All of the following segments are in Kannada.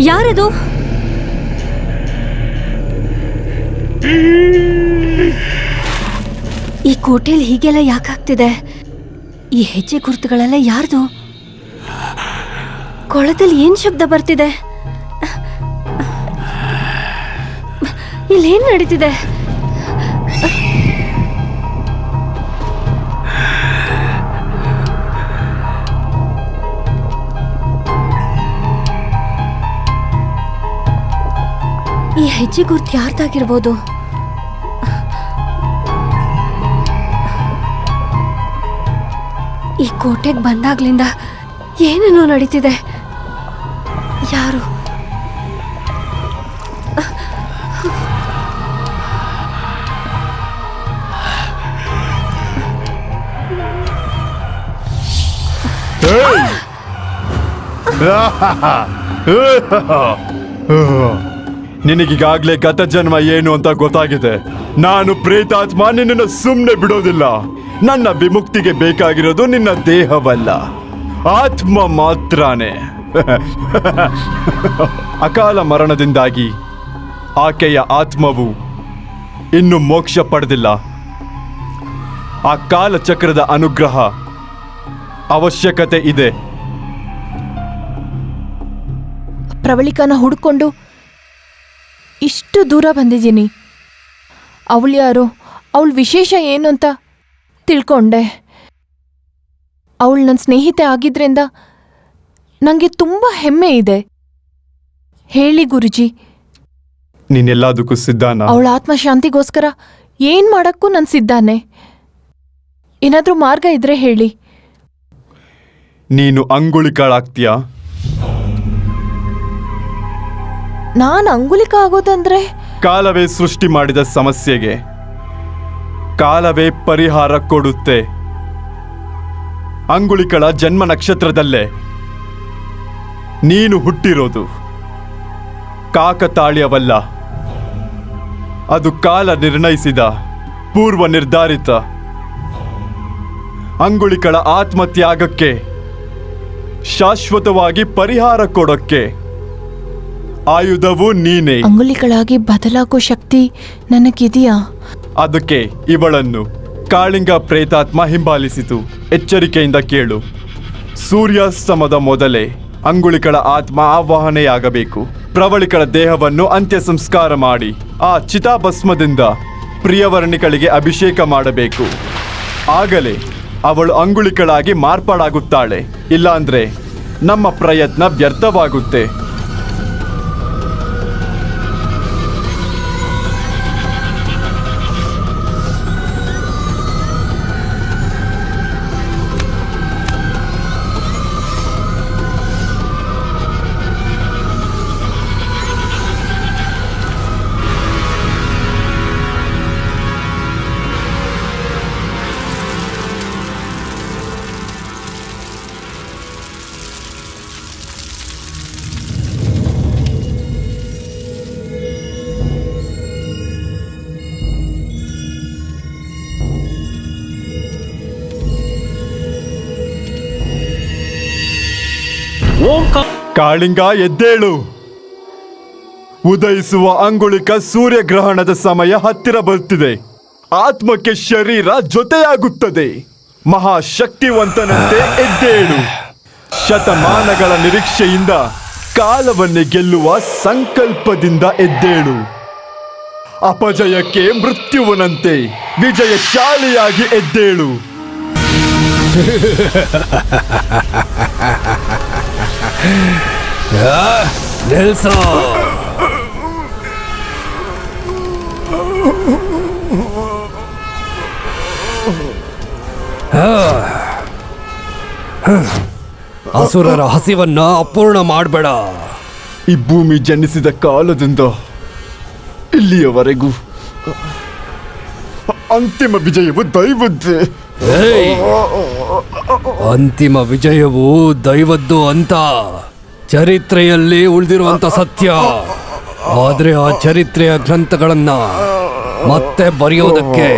ಯಾರದು? ಈ ಕೋಟೆಯಲ್ಲಿ ಹೀಗೆಲ್ಲ ಯಾಕಾಗ್ತಿದೆ ಈ ಹೆಜ್ಜೆ ಗುರುತುಗಳೆಲ್ಲ ಯಾರ್ದು? ಕೊಳದಲ್ಲಿ ಏನ್ ಶಬ್ದ ಬರ್ತಿದೆ? ಇಲ್ಲೇನ್ ನಡೀತಿದೆ? ಹೆಜ್ಜೆ ಗುರ್ತು ಯಾರ್ದಾಗಿರ್ಬೋದು ಈ ಕೋಟೆಗೆ ಬಂದಾಗ್ಲಿಂದ ಏನೇನೋ ನಡೀತಿದೆ. ಯಾರು? ನಿನಗೀಗಾಗ್ಲೇ ಗತ ಜನ್ಮ ಏನು ಅಂತ ಗೊತ್ತಾಗಿದೆ. ನಾನು ಪ್ರೇತಾತ್ಮ, ನಿನ್ನನ್ನು ಸುಮ್ಮನೆ ಬಿಡೋದಿಲ್ಲ. ನನ್ನ ವಿಮುಕ್ತಿಗೆ ಬೇಕಾಗಿರೋದು ನಿನ್ನ ದೇಹವಲ್ಲ. ಆತ್ಮ ಮಾತ್ರನೇ. ಅಕಾಲ ಮರಣದಿಂದಾಗಿ ಆಕೆಯ ಆತ್ಮವು ಇನ್ನು ಮೋಕ್ಷ ಪಡೆದಿಲ್ಲ. ಆ ಕಾಲಚಕ್ರದ ಅನುಗ್ರಹ ಅವಶ್ಯಕತೆ ಇದೆ. ಪ್ರವಳಿಕನ ಹುಡ್ಕೊಂಡು ಇಷ್ಟು ದೂರ ಬಂದಿದ್ದೀನಿ. ಅವಳು ಯಾರು? ಅವಳ ವಿಶೇಷ ಏನು ಅಂತ ತಿಳ್ಕೊಂಡೆ. ಅವಳು ನನ್ನ ಸ್ನೇಹಿತೆ ಆಗಿದ್ರಿಂದ ನನಗೆ ತುಂಬ ಹೆಮ್ಮೆ ಇದೆ. ಹೇಳಿ ಗುರುಜಿ. ನೀನೆಲ್ಲದಕ್ಕೂ ಸಿದ್ಧಾನ? ಅವಳ ಆತ್ಮಶಾಂತಿಗೋಸ್ಕರ ಏನು ಮಾಡಕ್ಕೂ ನಾನು ಸಿದ್ಧಾನೆ. ಏನಾದರೂ ಮಾರ್ಗ ಇದ್ರೆ ಹೇಳಿ. ನೀನು ಅಂಗುಳಿಕಾಳಾಗ್ತೀಯಾ ನಾನು ಅಂಗುಲಿಕ ಆಗೋದಂದ್ರೆ? ಕಾಲವೇ ಸೃಷ್ಟಿ ಮಾಡಿದ ಸಮಸ್ಯೆಗೆ. ಕಾಲವೇ ಪರಿಹಾರ ಕೊಡುತ್ತೆ. ಅಂಗುಳಿಕಳ ಜನ್ಮ ನಕ್ಷತ್ರದಲ್ಲೇ. ನೀನು ಹುಟ್ಟಿರೋದು. ಕಾಕತಾಳ್ಯವಲ್ಲ. ಅದು ಕಾಲ ನಿರ್ಣಯಿಸಿದ, ಪೂರ್ವ ನಿರ್ಧಾರಿತ. ಅಂಗುಳಿಕಳ ಆತ್ಮತ್ಯಾಗಕ್ಕೆ, ಶಾಶ್ವತವಾಗಿ ಪರಿಹಾರ ಕೊಡೋಕ್ಕೆ. ಆಯುಧವು ನೀನೇ. ಅಂಗುಲಿಗಳಾಗಿ ಬದಲಾಗೋ ಶಕ್ತಿ ನನಗಿದೆಯಾ? ಅದಕ್ಕೆ ಇವಳನ್ನು ಕಾಳಿಂಗ ಪ್ರೇತಾತ್ಮ ಹಿಂಬಾಲಿಸಿತು. ಎಚ್ಚರಿಕೆಯಿಂದ ಕೇಳು. ಸೂರ್ಯಾಸ್ತಮದ ಮೊದಲೇ ಅಂಗುಳಿಕಳ ಆತ್ಮ ಆವಾಹನೆಯಾಗಬೇಕು. ಪ್ರವಳಿಕಳ ದೇಹವನ್ನು ಅಂತ್ಯ ಸಂಸ್ಕಾರ ಮಾಡಿ ಆ ಚಿತಾಭಸ್ಮದಿಂದ ಪ್ರಿಯವರ್ಣಿಗಳಿಗೆ ಅಭಿಷೇಕ ಮಾಡಬೇಕು. ಆಗಲೇ ಅವಳು ಅಂಗುಳಿಕಳಾಗಿ ಮಾರ್ಪಾಡಾಗುತ್ತಾಳೆ. ಇಲ್ಲಾಂದ್ರೆ ನಮ್ಮ ಪ್ರಯತ್ನ ವ್ಯರ್ಥವಾಗುತ್ತೆ. ಕಾಳಿಂಗ ಎದ್ದೇಳು. ಉದಯಿಸುವ ಅಂಗುಳಿಕ ಸೂರ್ಯಗ್ರಹಣದ ಸಮಯ ಹತ್ತಿರ ಬರುತ್ತಿದೆ ಆತ್ಮಕ್ಕೆ ಶರೀರ ಜೊತೆಯಾಗುತ್ತದೆ. ಮಹಾಶಕ್ತಿವಂತನಂತೆ ಎದ್ದೇಳು. ಶತಮಾನಗಳ ನಿರೀಕ್ಷೆಯಿಂದ ಕಾಲವನ್ನೇ ಗೆಲ್ಲುವ ಸಂಕಲ್ಪದಿಂದ ಎದ್ದೇಳು. ಅಪಜಯಕ್ಕೆ ಮೃತ್ಯುವನಂತೆ ವಿಜಯಶಾಲಿಯಾಗಿ ಎದ್ದೇಳು. ನಿಲ್ಸು. ಅಸುರರ ಹಸಿವನ್ನ ಅಪೂರ್ಣ ಮಾಡಬೇಡ. ಈ ಭೂಮಿ ಜನಿಸಿದ ಕಾಲದಿಂದ ಇಲ್ಲಿಯವರೆಗೂ ಅಂತಿಮ ವಿಜಯವು ದೈವದ್ದೇ. ಅಂತಿಮ ವಿಜಯವು ದೈವದ್ದು ಅಂತ. ಚರಿತ್ರೆಯಲ್ಲಿ ಉಳಿದಿರುವಂತ ಸತ್ಯ. ಆದ್ರೆ ಆ ಚರಿತ್ರೆಯ ಗ್ರಂಥಗಳನ್ನ ಮತ್ತೆ ಬರೆಯೋದಕ್ಕೆ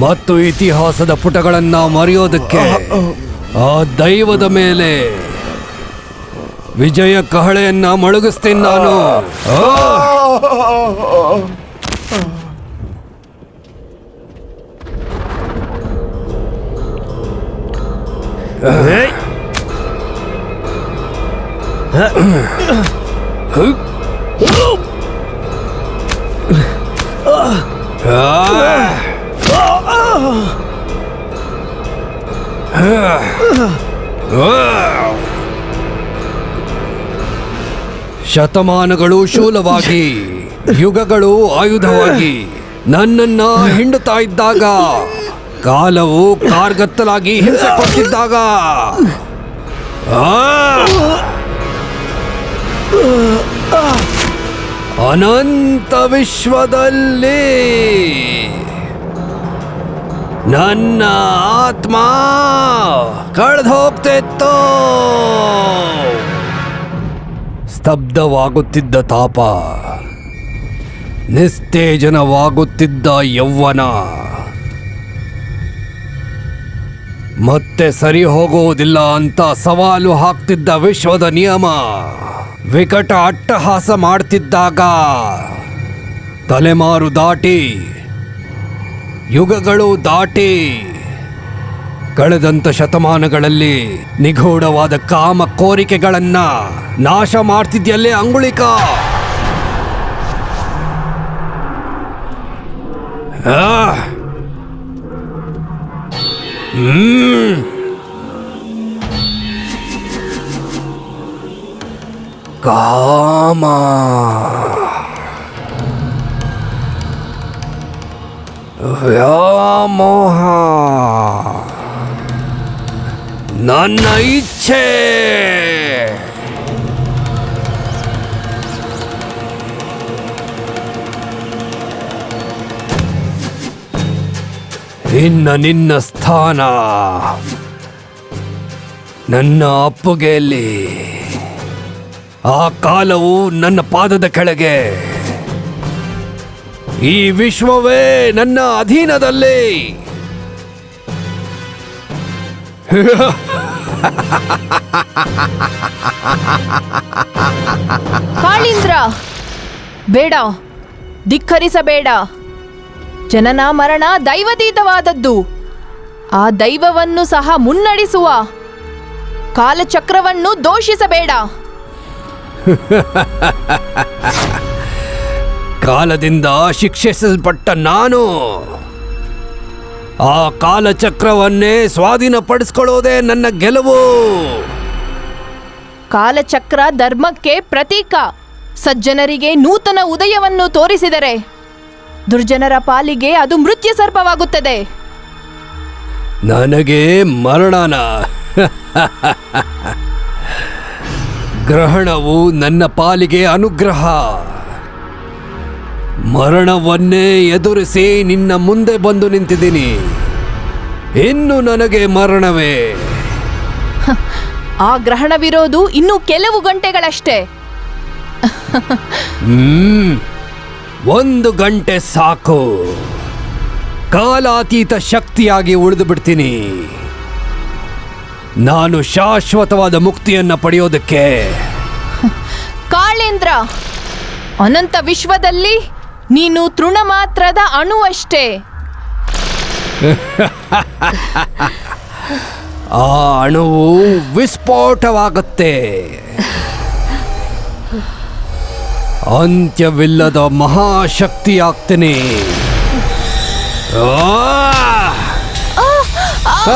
ಮತ್ತು ಇತಿಹಾಸದ ಪುಟಗಳನ್ನ ಮರೆಯೋದಕ್ಕೆ ಆ ದೈವದ ಮೇಲೆ ವಿಜಯ ಕಹಳೆಯನ್ನ ಮಳುಗಿಸ್ತೀನಿ ನಾನು. ಶತಮಾನಗಳು ಶೂಲವಾಗಿ ಯುಗಗಳು ಆಯುಧವಾಗಿ ನನ್ನನ್ನ ಹಿಂಡುತ್ತಾ ಇದ್ದಾಗ ಕಾಲವು ಕಾರ್ಗತ್ತಲಾಗಿ ಹಿಂಸೆ ಕೊಟ್ಟಿದ್ದಾಗ. ಅನಂತ ವಿಶ್ವದಲ್ಲಿ ನನ್ನ ಆತ್ಮ ಕಳೆದು ಹೋಗ್ತಿತ್ತು ಸ್ತಬ್ಧವಾಗುತ್ತಿದ್ದ ತಾಪ ನಿಸ್ತೇಜನವಾಗುತ್ತಿದ್ದ ಯೌವನ ಮತ್ತೆ ಸರಿ ಹೋಗುವುದಿಲ್ಲ ಅಂತ ಸವಾಲು ಹಾಕ್ತಿದ್ದ ವಿಶ್ವದ ನಿಯಮ ವಿಕಟ ಅಟ್ಟಹಾಸ ಮಾಡ್ತಿದ್ದಾಗ ತಲೆಮಾರು ದಾಟಿ, ಯುಗಗಳು ದಾಟಿ, ಕಳೆದಂತ ಶತಮಾನಗಳಲ್ಲಿ ನಿಗೂಢವಾದ ಕಾಮ ಕೋರಿಕೆಗಳನ್ನ ನಾಶ ಮಾಡ್ತಿದ್ಯಲ್ಲೇ ಅಂಗುಳಿಕ! ಹ್ಮ್. ಕಾಮ ವ್ಯಾಮೋಹ. ನನ್ನ ಇಚ್ಛೆ. ಇನ್ನ ನಿನ್ನ ಸ್ಥಾನ. ನನ್ನ ಅಪ್ಪುಗೆಯಲ್ಲಿ ಆ ಕಾಲವು ನನ್ನ ಪಾದದ ಕೆಳಗೆ. ಈ ವಿಶ್ವವೇ ನನ್ನ ಅಧೀನದಲ್ಲಿ. ಕಾಳೀಂದ್ರ, ಬೇಡ, ಧಿಕ್ಕರಿಸಬೇಡ. ಜನನ ಮರಣ ದೈವದೀತವಾದದ್ದು. ಆ ದೈವವನ್ನು ಸಹ ಮುನ್ನಡೆಸುವ ಕಾಲಚಕ್ರವನ್ನು ದೋಷಿಸಬೇಡ. ಕಾಲದಿಂದ ಶಿಕ್ಷಿಸಲ್ಪಟ್ಟ ನಾನು ಆ ಕಾಲಚಕ್ರವನ್ನೇ ಸ್ವಾಧೀನಪಡಿಸ್ಕೊಳ್ಳೋದೇ ನನ್ನ ಗೆಲುವು. ಕಾಲಚಕ್ರ ಧರ್ಮಕ್ಕೆ ಪ್ರತೀಕ. ಸಜ್ಜನರಿಗೆ ನೂತನ ಉದಯವನ್ನು ತೋರಿಸಿದರೆ ದುರ್ಜನರ ಪಾಲಿಗೆ ಅದು ಮೃತ್ಯು ಸರ್ಪವಾಗುತ್ತದೆ. ನನಗೆ ಮರಣನ. ಗ್ರಹಣವು ನನ್ನ ಪಾಲಿಗೆ ಅನುಗ್ರಹ. ಮರಣವನ್ನೇ ಎದುರಿಸಿ ನಿನ್ನ ಮುಂದೆ ಬಂದು ನಿಂತಿದ್ದೀನಿ. ಇನ್ನು ನನಗೆ ಮರಣವೇ. ಆ ಗ್ರಹಣವಿರೋದು ಇನ್ನು ಕೆಲವು ಗಂಟೆಗಳಷ್ಟೇ. ಹ್ಮ್ ಒಂದು ಗಂಟೆ ಸಾಕು. ಕಾಲಾತೀತ ಶಕ್ತಿಯಾಗಿ ಉಳಿದು ಬಿಡ್ತೀನಿ ನಾನು ಶಾಶ್ವತವಾದ ಮುಕ್ತಿಯನ್ನ ಪಡೆಯೋದಕ್ಕೆ. ಕಾಳೇಂದ್ರ ಅನಂತ ವಿಶ್ವದಲ್ಲಿ ನೀನು ತೃಣ ಮಾತ್ರದ ಅಣುವಷ್ಟೇ. ಆ ಅಣುವು ವಿಸ್ಫೋಟವಾಗುತ್ತೆ. ಅಂತ್ಯವಿಲ್ಲದ ಮಹಾಶಕ್ತಿಯಾಗ್ತೀನಿ. ಆ!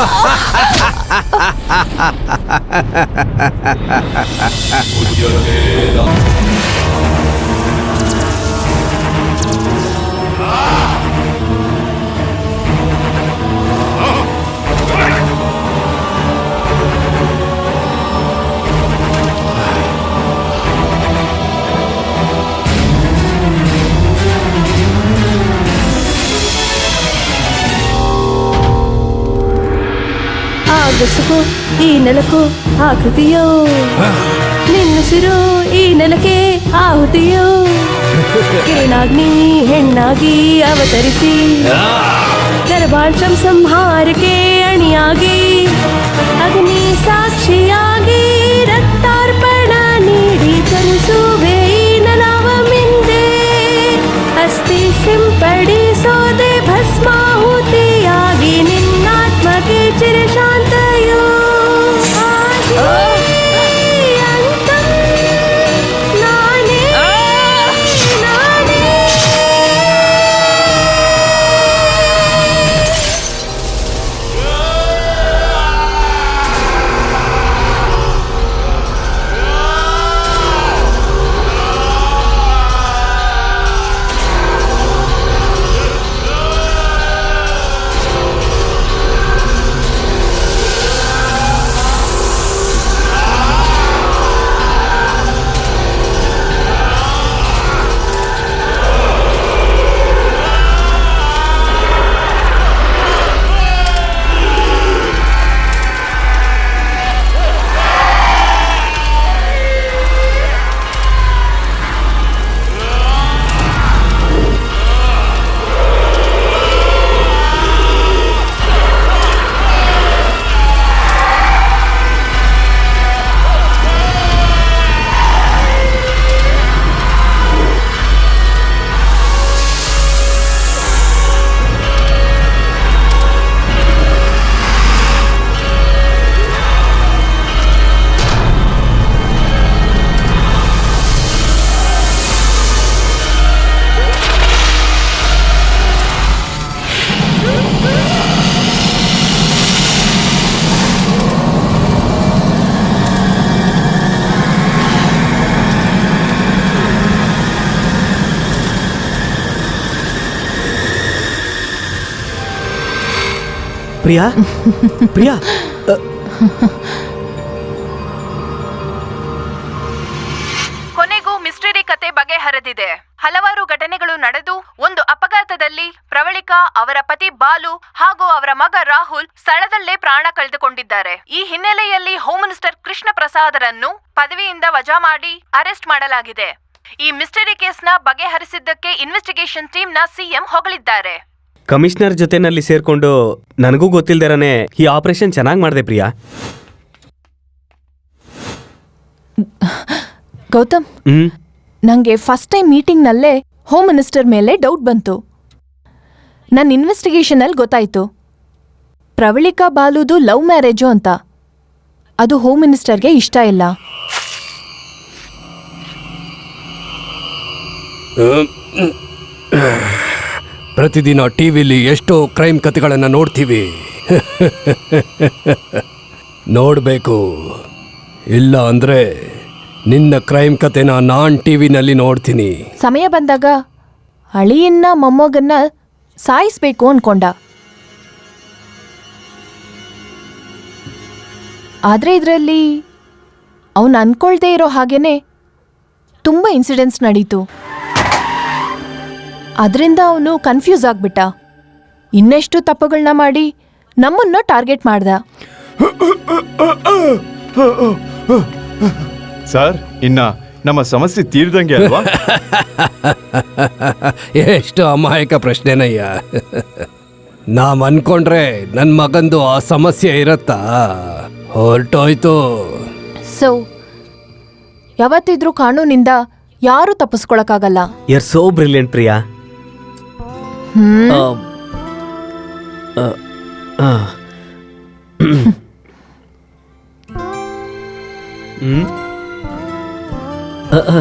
ಆ ಈ ನೆಲಕು ಆಕೃತಿಯೋ ನಿನ್ನುಸಿರು ಈ ನೆಲಕ್ಕೆ ಆಹುತಿಯೋ ಕಿರಣಾಗ್ನಿ ಹೆಣ್ಣಾಗಿ ಅವತರಿಸಿ. ಗರ್ಭಾಂಶಂ ಸಂಹಾರಕ್ಕೆ ಅಣಿಯಾಗಿ. ಅಗ್ನಿ ಸಾಕ್ಷಿಯಾಗಿ ರಕ್ತಾರ್ಪಣ ಪ್ರಿಯಾ? ಪ್ರಿಯಾ? ಕೊನೆಗೂ ಮಿಸ್ಟರಿ ಕತೆ ಬಗೆಹರಿದಿದೆ. ಹಲವಾರು ಘಟನೆಗಳು ನಡೆದು, ಒಂದು ಅಪಘಾತದಲ್ಲಿ ಪ್ರವಳಿಕಾ, ಅವರ ಪತಿ ಬಾಲು ಹಾಗೂ ಅವರ ಮಗ ರಾಹುಲ್ ಸ್ಥಳದಲ್ಲೇ ಪ್ರಾಣ ಕಳೆದುಕೊಂಡಿದ್ದಾರೆ. ಈ ಹಿನ್ನೆಲೆಯಲ್ಲಿ ಹೋಮ್ ಮಿನಿಸ್ಟರ್ ಕೃಷ್ಣ ಪ್ರಸಾದರನ್ನು ಪದವಿಯಿಂದ ವಜಾ ಮಾಡಿ ಅರೆಸ್ಟ್ ಮಾಡಲಾಗಿದೆ. ಈ ಮಿಸ್ಟರಿ ಕೇಸ್ನ ಬಗೆಹರಿಸಿದ್ದಕ್ಕೆ ಇನ್ವೆಸ್ಟಿಗೇಷನ್ ಟೀಮ್ನ ಸಿಎಂ ಹೊಗಳಿದ್ದಾರೆ. ಕಮಿಷನರ್ ಜೊತೆನಲ್ಲಿ ಸೇರ್ಕೊಂಡು ನನಗೂ ಗೊತ್ತಿಲ್ದಿರನೆ ಈ ಆಪರೇಷನ್ ಚೆನ್ನಾಗಿ ಮಾಡಿದೆ ಪ್ರಿಯಾ. ಗೌತಮ್ ಹ್ಮ್? ನಂಗೆ ಫಸ್ಟ್ ಟೈಮ್ ಮೀಟಿಂಗ್ನಲ್ಲೇ ಹೋಮ್ ಮಿನಿಸ್ಟರ್ ಮೇಲೆ ಡೌಟ್ ಬಂತು. ನನ್ನ ಇನ್ವೆಸ್ಟಿಗೇಷನಲ್ಲಿ ಗೊತ್ತಾಯ್ತು. ಪ್ರವಳಿಕಾ ಬಾಲುದು ಲವ್ ಮ್ಯಾರೇಜು ಅಂತ. ಅದು ಹೋಮ್ ಮಿನಿಸ್ಟರ್ಗೆ ಇಷ್ಟ ಇಲ್ಲ. ಪ್ರತಿದಿನ ಟಿವಿಲಿ ಎಷ್ಟೋ ಕ್ರೈಮ್ ಕಥೆಗಳನ್ನು ನೋಡ್ತೀವಿ. ನೋಡಬೇಕು. ಇಲ್ಲ ಅಂದ್ರೆ ನಿನ್ನ ಕ್ರೈಮ್ ಕಥೆನ ನಾನ್ ಟಿವಿನಲ್ಲಿ ನೋಡ್ತೀನಿ. ಸಮಯ ಬಂದಾಗ ಅಳಿಯನ್ನ ಮೊಮ್ಮಗನ್ನ ಸಾಯಿಸ್ಬೇಕು ಅನ್ಕೊಂಡ. ಆದ್ರೆ ಇದರಲ್ಲಿ ಅವನು ಅನ್ಕೊಳ್ದೇ ಇರೋ ಹಾಗೇನೆ ತುಂಬ ಇನ್ಸಿಡೆಂಟ್ಸ್ ನಡೀತು. ಅದರಿಂದ ಅವನು ಕನ್ಫ್ಯೂಸ್ ಆಗ್ಬಿಟ್ಟ. ಇನ್ನೆಷ್ಟು ತಪ್ಪುಗಳನ್ನ ಮಾಡಿ ನಮ್ಮನ್ನ ಟಾರ್ಗೆಟ್ ಮಾಡ್ದ. ಸರ್ ಇನ್ನ ನಮ್ಮ ಸಮಸ್ಯೆ ತೀರ್ದಂಗೆ ಅಲ್ವಾ? ಎಷ್ಟು ಅಮಾಯಕ ಪ್ರಶ್ನೆನಯ್ಯ. ನಾವ್ ಅನ್ಕೊಂಡ್ರೆ ನನ್ ಮಗಂದು ಆ ಸಮಸ್ಯೆ ಇರತ್ತಾ? ಹೊರಟೋಯ್ತು. ಸೊ ಯಾವತ್ತಿದ್ರೂ ಕಾನೂನಿಂದ ಯಾರೂ ತಪ್ಪಿಸ್ಕೊಳಕ್ಕಾಗಲ್ಲ. ಯರ್ ಸೋ ಬ್ರಿಲಿಯಂಟ್ ಪ್ರಿಯಾ ಹ್ಮ್ ಆ, ಆ, ಆ. ಹ್ಮ್ ಆ, ಆ.